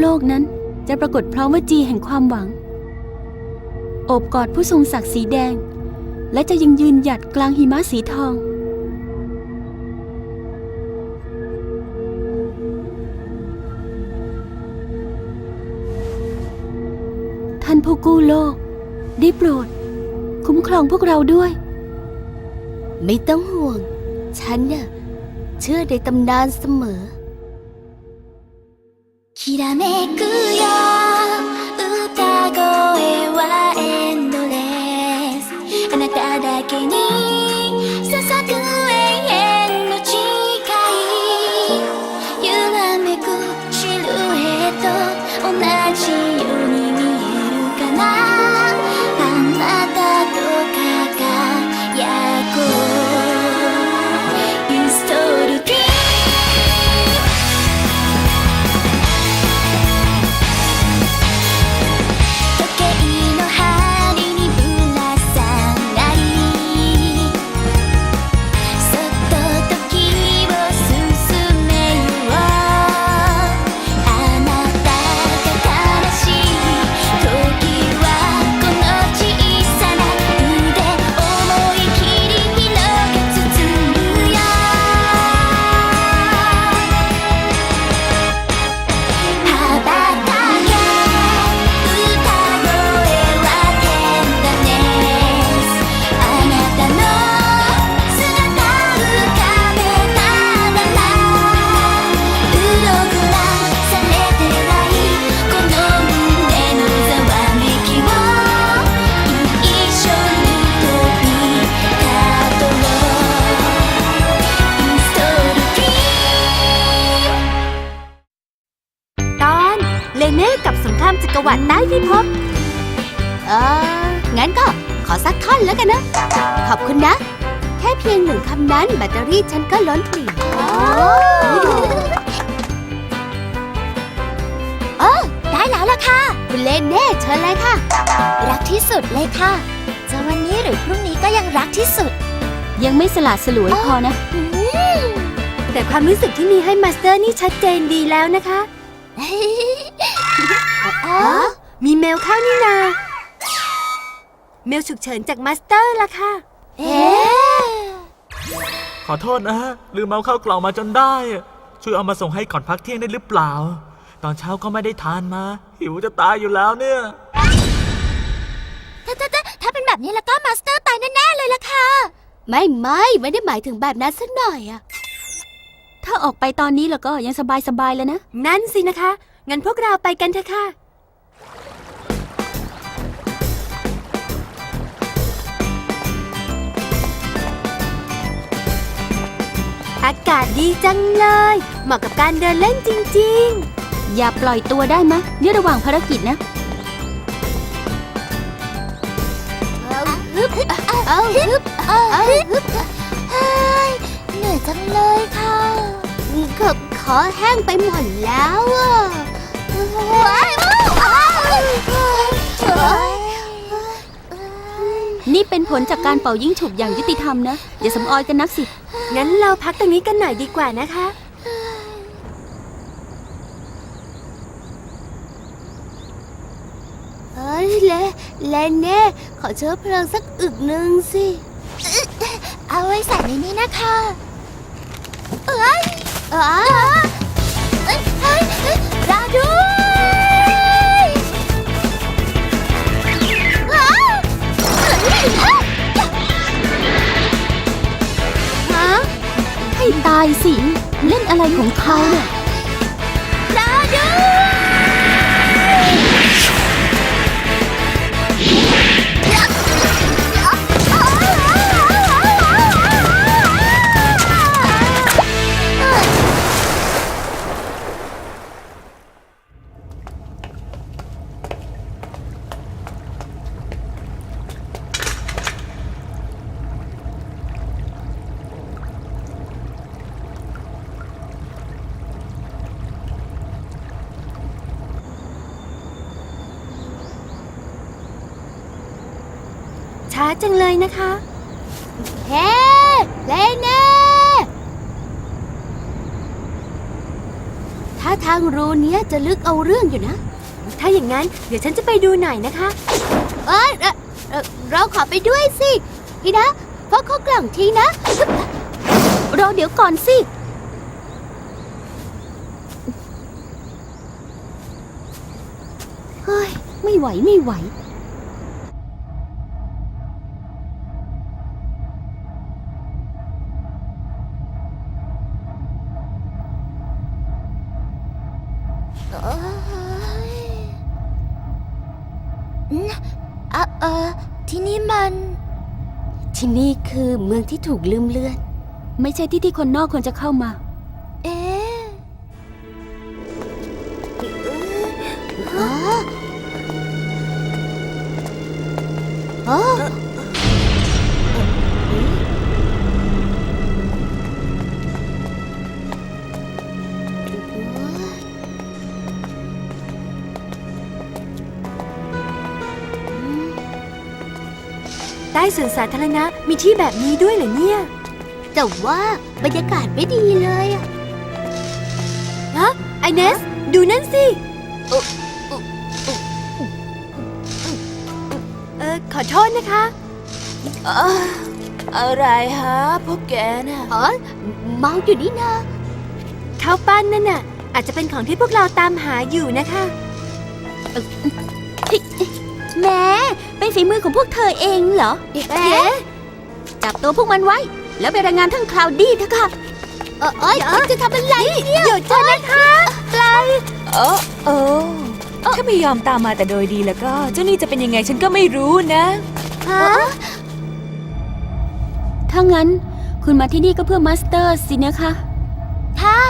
โลกนั้นจะปรากฏพร้อมวจีแห่งความหวัง โอบกอดผู้ทรงศักดิ์สีแดง และจะยังยืนหยัดกลางหิมะสีทอง ท่านผู้กู้โลก ได้โปรด คุ้มครองพวกเราด้วย ไม่ต้องห่วง ฉันน่ะเชื่อในตำนานเสมอ きらめく จักรวรรดิใต้พิภพเออ งั้นก็ขอสักท่อนแล้วกันนะ ขอบคุณนะ แค่เพียงหนึ่งคำนั้นแบตเตอรี่ฉันก็ล้นปริ่มโอ้ได้แล้วล่ะค่ะ คุณเลเน่เชิญเลยค่ะ รักที่สุดเลยค่ะ จะวันนี้หรือพรุ่งนี้ก็ยังรักที่สุด ยังไม่สละสลวยพอนะ แต่ความรู้สึกที่มีให้มาสเตอร์นี่ชัดเจนดีแล้วนะคะอ๋อ มีเมลเข้านี่นา เมลฉุกเฉินจากมาสเตอร์ล่ะค่ะ เอ๊ะขอโทษนะ ลืมเอาเข้ากล่องมาจนได้อะช่วยเอามาส่งให้ก่อนพักเที่ยงได้หรือเปล่า ตอนเช้าก็ไม่ได้ทานมา หิวจะตายอยู่แล้วเนี่ย ถ้าถ้าถ้าถ้าเป็นแบบนี้แล้วก็มาสเตอร์ตายแน่ๆเลยล่ะค่ะ ไม่ไม่ไม่ได้หมายถึงแบบนั้นสักหน่อยอะถ้าออกไปตอนนี้แล้วก็ยังสบายสบายๆแล้วนะ นั่นสินะคะ งั้นพวกเราไปกันเถอะค่ะ อากาศดีจังเลย เหมาะกับการเดินเล่นจริงอย่าปล่อยตัวได้มะเนี่ยระหว่างภารกิจนะฮึบเอาฮึบเอาฮึบเฮ้ยเหนื่อยจังเลยค่ะๆก็ขอแห้งไปหมดแล้วอะว้ายว้ นี่เป็นผลจากการเป่ายิ่งฉุบอย่างยุติธรรมนะ อย่าสำออยกันนักสิ งั้นเราพักตรงนี้กันหน่อยดีกว่านะคะ เฮ้ยเลเลเน่ขอเชื้อเพลิงสักอึกหนึ่งสิ เอาไว้ใส่ในนี้นะคะ เอ้ยอ๋อ ฮะให้ตายสิ เล่นอะไรของเขาเนี่ย รอดู จะลึกเอาเรื่องอยู่นะ ถ้าอย่างนั้นเดี๋ยวฉันจะไปดูหน่อยนะคะ เอ้ยเอ่อเอ่อเราขอไปด้วยสิพี่นะพกเข้ากล่องทีนะรอเดี๋ยวก่อนสิ เฮ้ย ไม่ไหวไม่ไหว นี่คือเมืองที่ถูกลืมเลือน ไม่ใช่ที่ที่คนนอกควรจะเข้ามา เอ๊ะอ๋อ อ๋อใต้สวนสาธารณะมีที่แบบนี้ด้วยเหรอเนี่ย แต่ว่าบรรยากาศไม่ดีเลยอะฮะไอเนส ดูนั่นสิเออขอโทษนะคะ อะไรฮะพวกแกน่ะอ๋อเมาอยู่นี่นะข้าวปั้นนั่นน่ะ อาจจะเป็นของที่พวกเราตามหาอยู่นะคะแหม้ เป็นฝีมือของพวกเธอเองเหรอ เอ๊ะ จับตัวพวกมันไว้ แล้วไปรายงานท่านคลาวดี้เถอะค่ะ เออเอ้ยจะทำอะไรเนี่ยเดี๋ยวเจอนะคะไกลเออเออถ้าไม่ยอมตามมาแต่โดยดีแล้วก็ เจ้านี่จะเป็นยังไงฉันก็ไม่รู้นะฮะถ้างั้น คุณมาที่นี่ก็เพื่อมาสเตอร์สินะคะค่ะ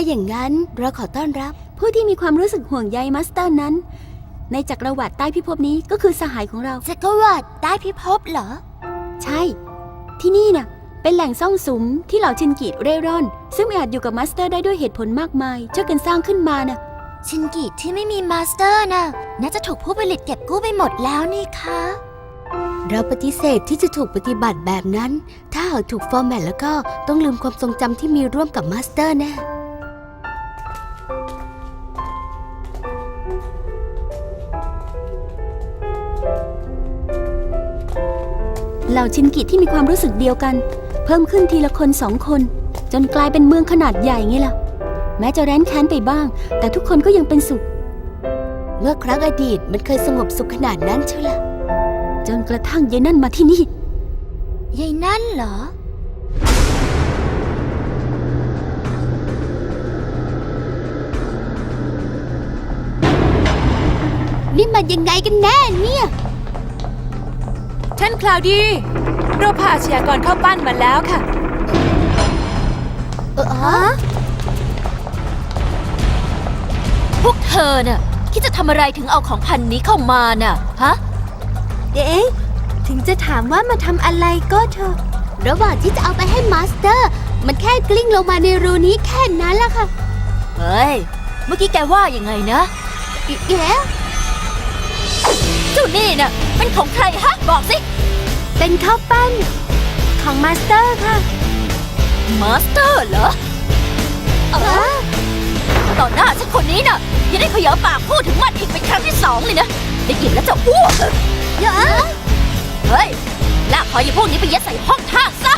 ถ้าอย่างนั้นเราขอต้อนรับ ผู้ที่มีความรู้สึกห่วงใยมาสเตอร์นั้น ในจักรวรรดิใต้พิภพนี้ก็คือสหายของเรา จักรวรรดิใต้พิภพเหรอ ใช่ ที่นี่น่ะ เป็นแหล่งซ่องสุมที่เหล่าชินกิเร่ร่อน ซึ่งไม่อาจอยู่กับมาสเตอร์ได้ด้วยเหตุผลมากมายช่วยกันสร้างขึ้นมาน่ะ ชินกิที่ไม่มีมาสเตอร์น่ะน่าจะถูกผู้ผลิตเก็บกู้ไปหมดแล้วนี่คะเราปฏิเสธที่จะถูกปฏิบัติแบบนั้น ถ้าหากถูกฟอร์แมตแล้วก็ต้องลืมความทรงจำที่มีร่วมกับมาสเตอร์แน่ เหล่าชินกิที่มีความรู้สึกเดียวกัน เพิ่มขึ้นทีละคนสองคน จนกลายเป็นเมืองขนาดใหญ่ไงล่ะ แม้จะแร้นแค้นไปบ้าง แต่ทุกคนก็ยังเป็นสุข เมื่อครั้งอดีตมันเคยสงบสุขขนาดนั้นเชียวล่ะ จนกระทั่งยายนั่นมาที่นี่ยายนั่นเหรอ นี่มันยังไงกันแน่เนี่ย ท่านคลาวดี เราพาอาชญากรเข้าปั้นมาแล้วค่ะ เออฮะพวกเธอน่ะคิดจะทำอะไรถึงเอาของพันนี้เข้ามาน่ะ ฮะ เอ๊ะถึงจะถามว่ามาทำอะไรก็เถอะ ระหว่างที่จะเอาไปให้มาสเตอร์ มันแค่กลิ้งลงมาในรูนี้แค่นั้นแหละค่ะ เฮ้ย เมื่อกี้แกว่ายังไงนะอีกแล้วเจ้านี่น่ะเป็นของใครฮะ บอกสิ เป็นข้าวปั้นของมาสเตอร์ค่ะ มาสเตอร์เหรอ เออต่อหน้าฉันคนนี้น่ะอย่าได้เขยอปากพูดถึงมันอีกเป็นครั้งที่สองเลยนะได้ยินแล้วจะอ้วกเฮ้ยลากคอยายพวกนี้ไปยัดใส่ห้องท่าซะ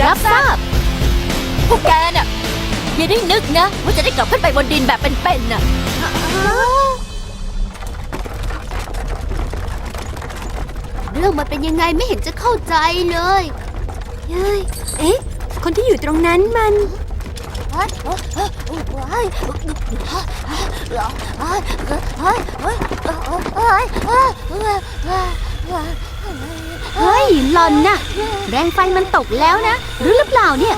รับทราบพวกแกน่ะอย่าได้นึกนะว่าจะได้กลับขึ้นไปบนดินแบบเป็นๆน่ะ เรื่องมันเป็นยังไงไม่เห็นจะเข้าใจเลยเฮ้ยเอ๊ะ คนที่อยู่ตรงนั้นมันเฮ้ยหลอนน่ะ แรงไฟมันตกแล้วนะ รู้หรือเปล่าเนี่ย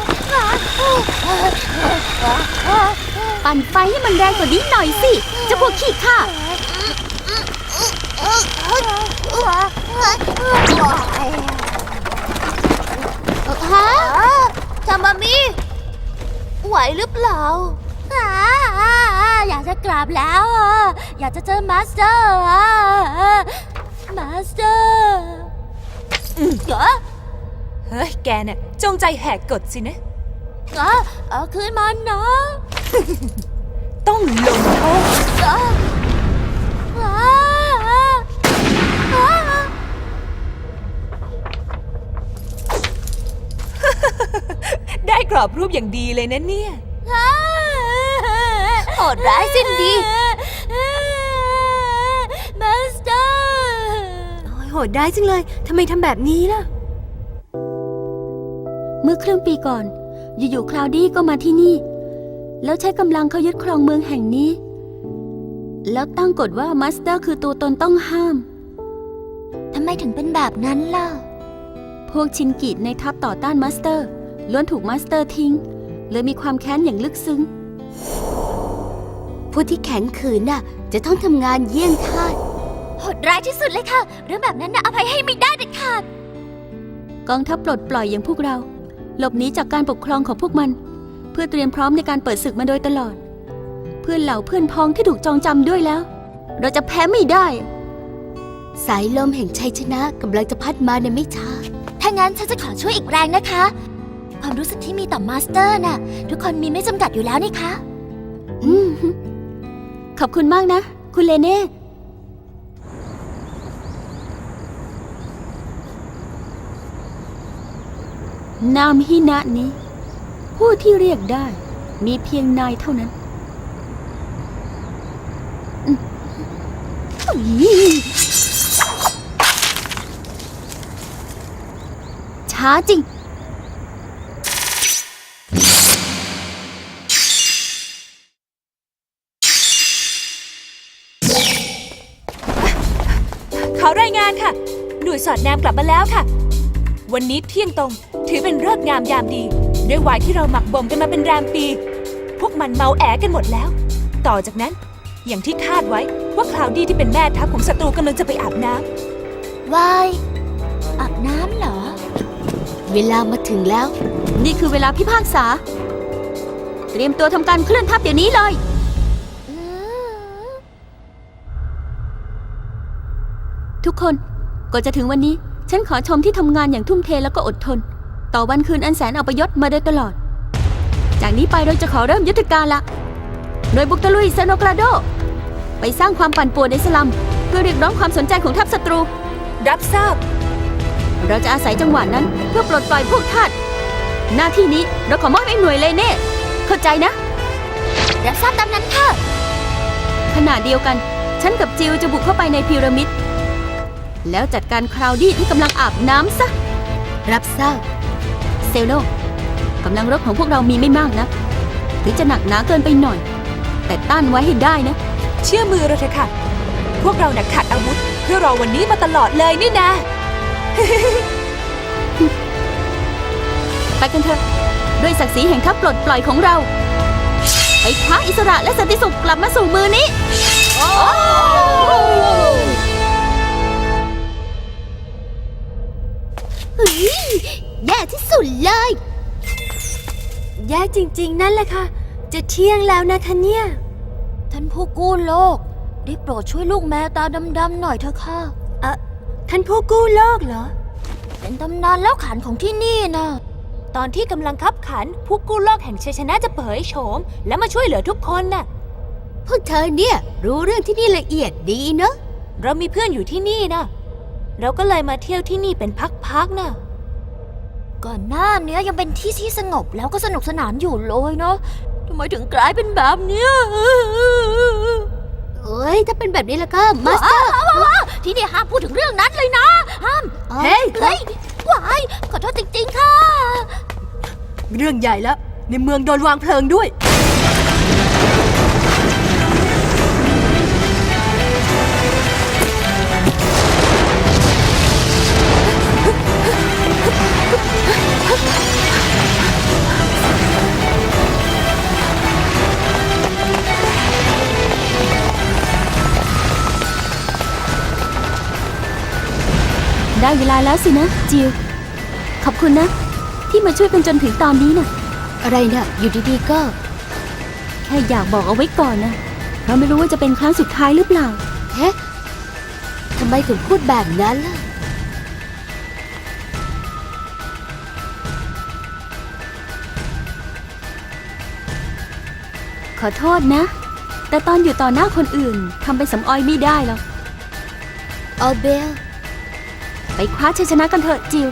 ปั่นไฟให้มันแรงกว่านี้หน่อยสิเจะพวกขี้ข้า ฮะทามามิไหวหรือเปล่า อ่าอยากจะกราบแล้วอะอยากจะเจอมาสเตอร์อะมาสเตอร์เหรอเฮ้ย แกน่ะจงใจแหกกฎสินะ เหรอเอาคืนมันนะ ต้องลงโทษเหรอว้าว้า ได้ กรอบรูปอย่างดีเลยนะเนี่ย โหดร้ายสิ้นดี มาสเตอร์โอ้ยโหดได้จังเลย ทำไมทำแบบนี้ล่ะ เมื่อครึ่งปีก่อน อยู่ๆคลาวดี้ก็มาที่นี่ แล้วใช้กำลังเขายึดครองเมืองแห่งนี้ แล้วตั้งกฎว่ามาสเตอร์คือตัวตนต้องห้าม ทำไมถึงเป็นแบบนั้นล่ะ พวกชินกิในทัพต่อต้านมาสเตอร์ ล้วนถูกมาสเตอร์ทิ้งเลยมีความแค้นอย่างลึกซึ้ง ผู้ที่แข็งขืนน่ะ จะต้องทำงานเยี่ยงทาสโหดร้ายที่สุดเลยค่ะ เรื่องแบบนั้นนะอภัยให้ไม่ได้เด็ดขาดกองทัพปลดปล่อยอย่างพวกเรา หลบหนีจากการปกครองของพวกมัน เพื่อเตรียมพร้อมในการเปิดศึกมาโดยตลอด เพื่อนเหล่าเพื่อนพ้องที่ถูกจองจำด้วยแล้ว เราจะแพ้ไม่ได้ สายลมแห่งชัยชนะกำลังจะพัดมาในไม่ช้าถ้างั้นฉันจะขอช่วยอีกแรงนะคะ ความรู้สึกที่มีต่อมาสเตอร์น่ะ ทุกคนมีไม่จำกัดอยู่แล้วนี่คะ อืม ขอบคุณมากนะ คุณเลเน่ นามฮินะนี้ ผู้ที่เรียกได้มีเพียงนายเท่านั้นอืมอุ๊ยช้าจริง ขอรายงานค่ะ หน่วยสอดแนมกลับมาแล้วค่ะ วันนี้เที่ยงตรง ถือเป็นฤกษ์งามยามดี ด้วยไวน์ที่เราหมักบ่มกันมาเป็นแรมปี พวกมันเมาแอกันหมดแล้ว ต่อจากนั้น อย่างที่คาดไว้ว่าคลาวดี้ที่เป็นแม่ทัพของศัตรูกำลังจะไปอาบน้ำวายอาบน้ำเหรอ เวลามาถึงแล้ว นี่คือเวลาพิพากษา เตรียมตัวทำการเคลื่อนทัพเดี๋ยวนี้เลย ทุกคนก่อนจะถึงวันนี้ ฉันขอชมที่ทำงานอย่างทุ่มเทแล้วก็อดทน ต่อวันคืนอันแสนอัปยศมาโดยตลอด จากนี้ไปเราจะขอเริ่มยุทธการละหน่วยบุกตะลุยเซโนกราโด ไปสร้างความปั่นป่วนในสลัม เพื่อเรียกร้องความสนใจของทัพศัตรู รับทราบ เราจะอาศัยจังหวะนั้นเพื่อปลดปล่อยพวกทาสหน้าที่นี้เราขอมอบให้หน่วยเลยเน่เข้าใจนะ รับทราบตามนั้นค่ะขณะเดียวกัน ฉันกับจิวจะบุกเข้าไปในพีระมิด แล้วจัดการคราวดี้ที่กำลังอาบน้ำซะ รับทราบ เซลโลกำลังรบของพวกเรามีไม่มากนะถึงจะหนักหนาเกินไปหน่อย แต่ต้านไว้ให้ได้นะ เชื่อมือเราเถอะค่ะ พวกเราหนักขัดอาวุธ เพื่อรอวันนี้มาตลอดเลยนี่นะ ไปกันเถอะ ด้วยศักดิ์ศรีแห่งทัพปลดปล่อยของเราไปคว้าอิสระและสันติสุขกลับมาสู่มือนี้ แย่ที่สุดเลย แย่จริง ๆ นั่นแหละค่ะ จะเที่ยงแล้วนะคะเนี่ย ท่านผู้กู้โลก ได้โปรดช่วยลูกแมวตาดำๆหน่อยเถอะค่ะท่านผู้กู้โลกเหรอ เป็นตำนานเล่าขานของที่นี่นะตอนที่กำลังคับขัน ผู้กู้โลกแห่งชัยชนะจะเผยโฉม และมาช่วยเหลือทุกคนน่ะ พวกเธอเนี่ยรู้เรื่องที่นี่ละเอียดดีเนอะ เรามีเพื่อนอยู่ที่นี่นะ เราก็เลยมาเที่ยวที่นี่เป็นพักๆน่ะก่อนหน้าเนี้ยยังเป็นที่ที่สงบแล้วก็สนุกสนานอยู่เลยเนาะทำไมถึงกลายเป็นแบบเนี้ยเอ้ยถ้าเป็นแบบนี้แล้วก็มาสเตอร์ที่นี่ห้ามพูดถึงเรื่องนั้นเลยนะห้ามเฮ้ยเฮ้ยว้ายขอโทษจริงๆค่ะ เรื่องใหญ่แล้วในเมืองโดนวางเพลิงด้วย ได้เวลาแล้วสินะ จิว ขอบคุณนะ ที่มาช่วยกันจนถึงตอนนี้นะ่ะ อะไรเนะอยู่ดีๆก็ แค่อยากบอกเอาไว้ก่อนนะเพราะไม่รู้ว่าจะเป็นครั้งสุดท้ายหรือเปล่าเฮ้ทำไมถึงพูดแบบนั้นล่ะ ขอโทษนะ แต่ตอนอยู่ต่อหน้าคนอื่นทำเป็นสำออยไม่ได้หรอกออเบล ไปคว้าชัยชนะกันเถอะจิว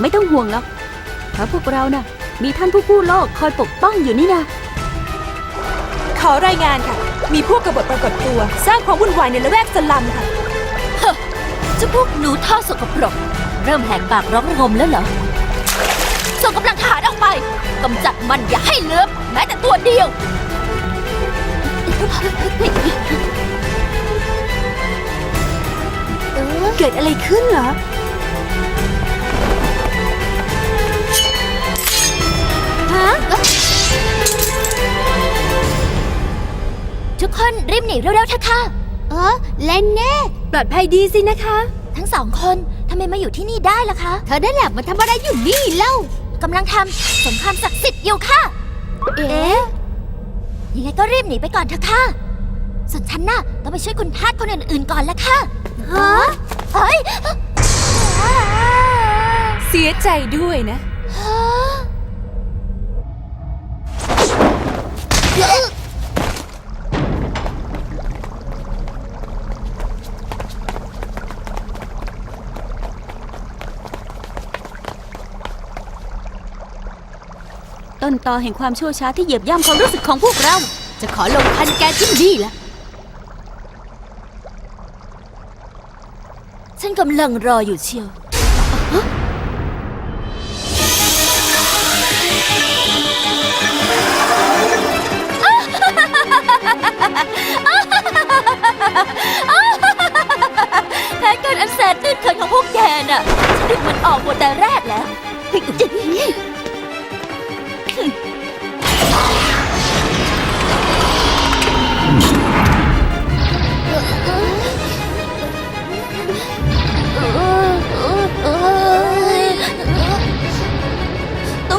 ไม่ต้องห่วงหรอกเพราะพวกเราน่ะมีท่านผู้กู้โลกคอยปกป้องอยู่นี่นะขอรายงานค่ะ มีพวกกบฏปรากฏตัว สร้างความวุ่นวายในละแวกสลัมค่ะเจ้าพวกหนูท่อสกปรก เริ่มแหกปากร้องระงมแล้วเหรอส่งกำลังทหารออกไปกำจัดมันอย่าให้เหลือแม้แต่ตัวเดียว กิดอะไรขึ้นเหรอ ฮะ ทุกคนรีบหนีเร็วๆเถอะค่ะ เออเล่นแน่ปลอดภัยดีสินะคะ ทั้งสองคนทำไมมาอยู่ที่นี่ได้ล่ะคะ เธอได้แหละมาทำอะไรอยู่นี่เล่ากำลังทำสงครามศักดิ์สิทธิ์อยู่ค่ะ เอ๊ะ ยังไงก็รีบหนีไปก่อนเถอะค่ะ ส่วนฉันน่ะต้องไปช่วยคุณทาสคนอื่นๆก่อนละค่ะ ฮะเฮ้ยเสียใจด้วยนะ ต้นตอแห่งความชั่วช้าที่เหยียบย่ำความรู้สึกของพวกเรา จะขอลงพันแกที่นี่ละฉันกำ ลังรออยู่เชียว แผนการอันแสนตื้นเขินของพวกแกน่ะฉันดึงมันออกหมดแต่แรกแล้ว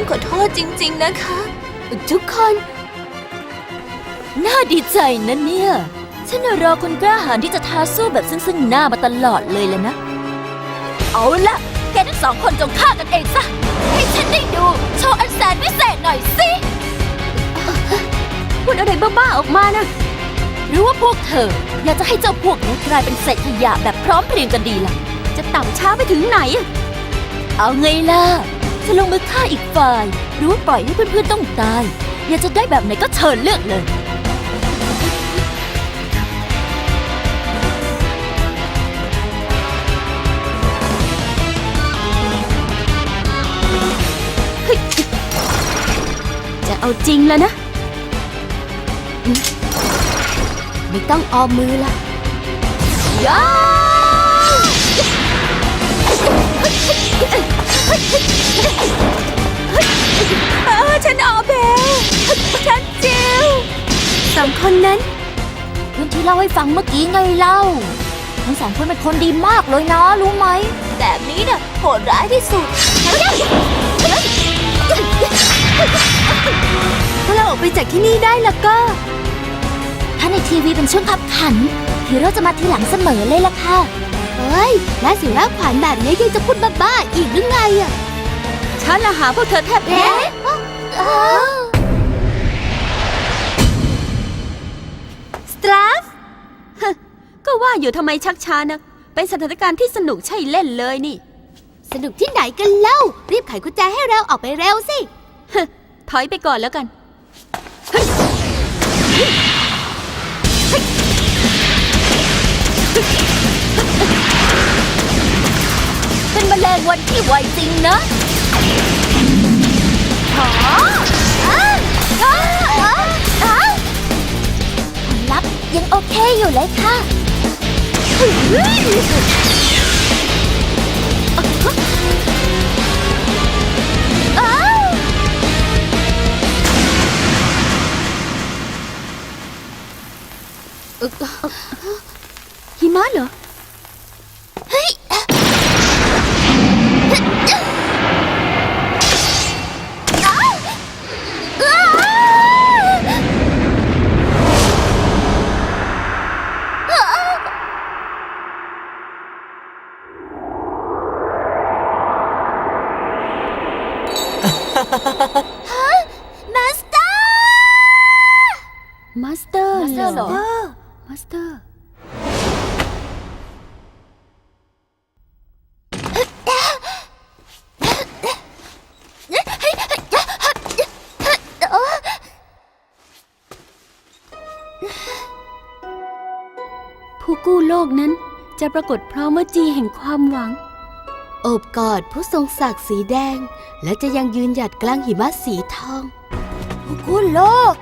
ต้องขอโทษจริง ๆ นะคะ ทุกคน น่าดีใจนะเนี่ย ฉันน่ะรอคนกล้าหาญที่จะท้าสู้แบบซึ่งซึ่งหน้ามาตลอดเลยแหละนะ เอาละแกทั้งสองคนจงฆ่ากันเองซะ ให้ฉันได้ดู โชว์อันแสนวิเศษหน่อยสิพูดอะไรบ้าๆออกมานะ หรือว่าพวกเธอ อยากจะให้เจ้าพวกนี้กลายเป็นเศษขยะแบบพร้อมเพรียงกันดีล่ะ จะต่ำช้าไปถึงไหนอะเอาไงล่ะ จะลงมือฆ่าอีกฝ่าย หรือว่าปล่อยให้เพื่อนๆต้องตาย อยากจะได้แบบไหนก็เชิญเลือกเลย จะเอาจริงแล้วนะ ไม่ต้องออมมือละยา เออฉันออเบลฉันจิวสองคนนั้นเพื่อนที่เล่าให้ฟังเมื่อกี้ไงเล่า ทั้งสองคนเป็นคนดีมากเลยนะรู้ไหม แบบนี้น่ะโหดร้ายที่สุดถ้าเราออกไปจากที่นี่ได้แล้วก็ ถ้าในทีวีเป็นช่วงขับขันฮีโร่จะมาทีหลังเสมอเลยล่ะค่ะ เฮ้ยน่าสิรักขวัญแบบนี้ยังจะพูดบ้าๆอีกหรือไงอะ ฉันละหาพวกเธอแทบแพ้สตราฟก็ว่าอยู่ทำไมชักช้านักเป็นสถานการณ์ที่สนุกใช่เล่นเลยนี่ สนุกที่ไหนกันเล่า รีบไขกุญแจให้เราออกไปเร็วสิ ถอยไปก่อนแล้วกันเป็นแมลงวันที่ไวจริงนะ ลลัพธ์ยังโอเคอยู่เลยค่ะหิมะเหรอ กู้โลกนั้นจะปรากฏพร้อมวจีแห่งความหวัง โอบกอดผู้ทรงศักดิ์สีแดง และจะยังยืนหยัดกลางหิมะสีทองผู้กู้โลก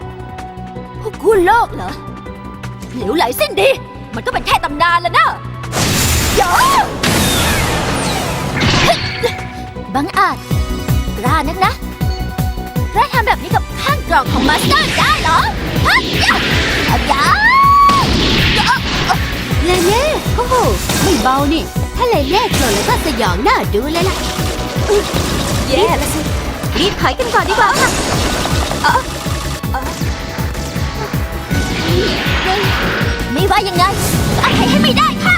ผู้กู้โลกเหรอเหลวไหลสิ้นดี มันก็เป็นแค่ตำนานแล้วนะบังอาจกล้านักนะกล้าทำแบบนี้กับข้างกล่องของมาสเตอร์ได้เหรอฮะยะยะยะ เลเน่โอ้โหไม่เบานี่ถ้าเลเน่โกรธแล้วก็สยองหน้าดูเลยล่ะแย่แล้วสิรีบถอยกันก่อนดีกว่าค่ะไม่ว่ายังไงก็อภัยให้ไม่ได้ค่ะ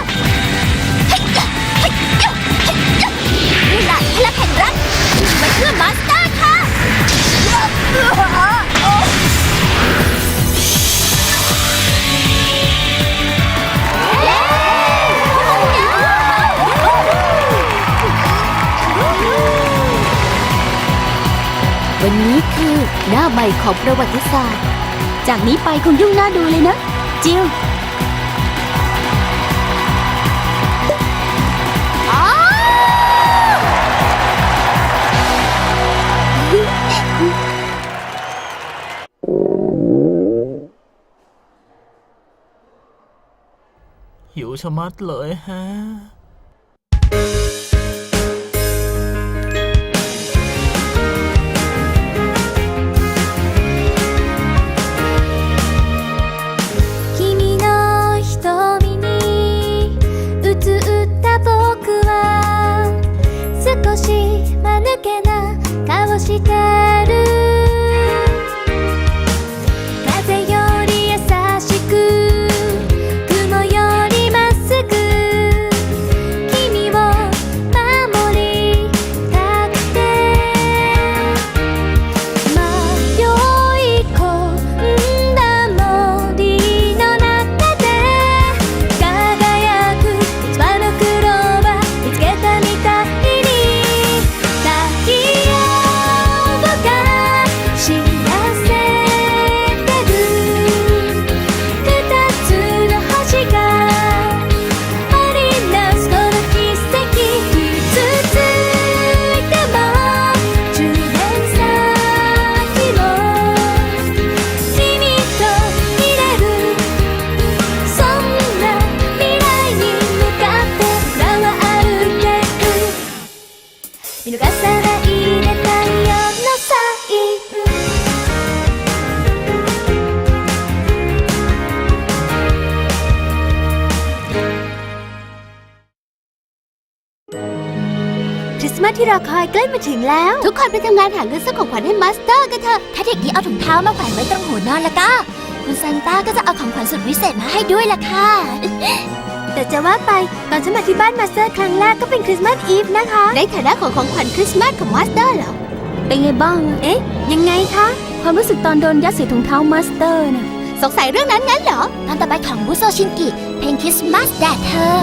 นี่แหละพลังแห่งรักมาเพื่อมาสเตอร์ค่ะ วันนี้คือหน้าใหม่ของประวัติศาสตร์ จากนี้ไปคงยุ่งหน่าดูเลยนะ จิลหิวชะมัดเลยฮะ 見逃さないで太陽のサインคริสต์มาสที่รอคอยใกล้มาถึงแล้ว ทุกคนไปทำงานหาเงินซื้อของขวัญให้มาสเตอร์กันเถอะ ถ้าเด็กนี้เอาถุงเท้ามาแขวนไว้ตรงหัวนอนแล้วก็ คุณซานต้าก็จะเอาของขวัญสุดวิเศษมาให้ด้วยล่ะค่ะ แต่จะว่าไปตอนฉันมาที่บ้านมาสเตอร์ครั้งแรกก็เป็นคริสต์มาสอีฟนะคะ ในฐานะของของขวัญคริสต์มาสของมาสเตอร์เหรอ เป็นไงบ้างอะเอ๊ะ ยังไงคะ ความรู้สึกตอนโดนยัดใส่ถุงเท้ามาสเตอร์น่ะ สงสัยเรื่องนั้นงั้นเหรอ ตอนต่อไปของบุโซชินกิ เพลงคริสต์มาสแดดเธอ